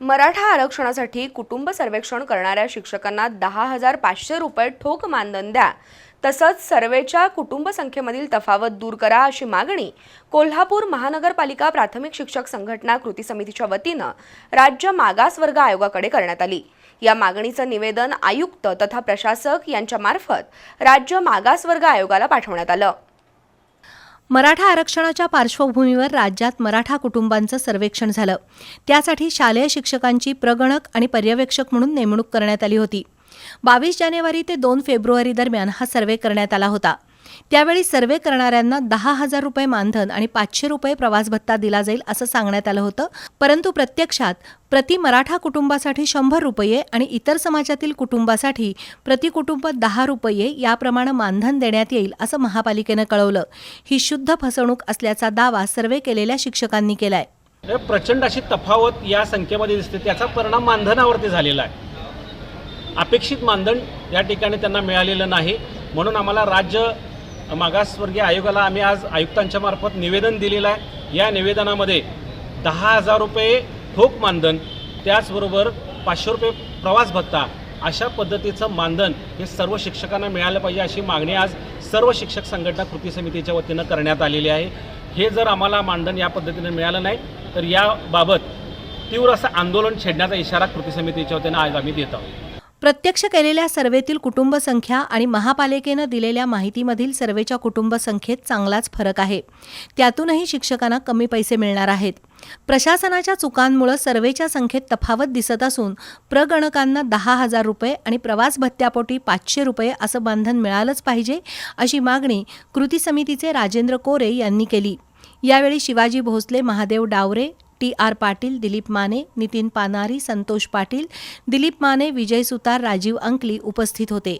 मराठा आरक्षणासाठी कुटुंब सर्वेक्षण करणाऱ्या शिक्षकांना दहा हजार पाचशे रुपये ठोक मानधन द्या. तसंच सर्वेच्या कुटुंब संख्येमधील तफावत दूर करा अशी मागणी कोल्हापूर महानगरपालिका प्राथमिक शिक्षक संघटना कृती समितीच्या वतीनं राज्य मागासवर्ग आयोगाकडे करण्यात आली. या मागणीचं निवेदन आयुक्त तथा प्रशासक यांच्यामार्फत राज्य मागासवर्ग आयोगाला पाठवण्यात आलं. मराठा आरक्षणाच्या पार्श्वभूमीवर राज्यात मराठा कुटुंबांचं सर्वेक्षण झालं. त्यासाठी शालेय शिक्षकांची प्रगणक आणि पर्यवेक्षक म्हणून नेमणूक करण्यात आली होती. बावीस जानेवारी ते दोन फेब्रुवारी दरम्यान हा सर्वे करण्यात आला होता. त्यावेळी सर्वे करणाऱ्यांना दहा हजार रुपये मानधन आणि पाचशे रुपये प्रवास भत्ता दिला जाईल असं सांगण्यात आलं होतं. परंतु प्रत्यक्षात प्रति मराठा कुटुंबासाठी शंभर रुपये आणि इतर समाजातील कुटुंबासाठी प्रति कुटुंब दहा रुपये याप्रमाणे मानधन देण्यात येईल असं महापालिकेनं कळवलं. ही शुद्ध फसवणूक असल्याचा दावा सर्वे केलेल्या शिक्षकांनी केलाय. म्हणजे प्रचंड अशी तफावत या संख्येमध्ये दिसते. त्याचा परिणाम मानधनावरती झालेला आहे. अपेक्षित मानधन या ठिकाणी त्यांना मिळालेलं नाही. म्हणून आम्हाला राज्य मागासवर्गीय आयोगाला आम्ही आज आयुक्तांच्या मार्फत निवेदन दिलेलं आहे. या निवेदनामध्ये दहा हजार रुपये ठोक मानधन त्याचबरोबर पाचशे रुपये प्रवास भत्ता अशा पद्धतीचं मानधन हे सर्व शिक्षकांना मिळालं पाहिजे अशी मागणी आज सर्व शिक्षक संघटना कृती समितीच्या वतीनं करण्यात आलेली आहे. हे जर आम्हाला मानधन या पद्धतीने मिळालं नाही तर याबाबत तीव्र असं आंदोलन छेडण्याचा इशारा कृती समितीच्या वतीनं आज आम्ही देत आहोत. प्रत्यक्ष केलेल्या सर्वेतील कुटुंब संख्या आणि महापालिकेनं दिलेल्या माहितीमधील सर्वेच्या कुटुंब संख्येत चांगलाच फरक आहे. त्यातूनही शिक्षकांना कमी पैसे मिळणार आहेत. प्रशासनाच्या चुकांमुळे सर्वेच्या संख्येत तफावत दिसत असून प्रगणकांना दहा हजार रुपये आणि प्रवास भत्त्यापोटी पाचशे रुपये असं बांधन मिळालंच पाहिजे अशी मागणी कृती समितीचे राजेंद्र कोरे यांनी केली. यावेळी शिवाजी भोसले महादेव डावरे टी आर पाटील दिलीप माने नितीन पानारी संतोष पाटील दिलीप माने विजय सुतार राजीव अंकली उपस्थित होते.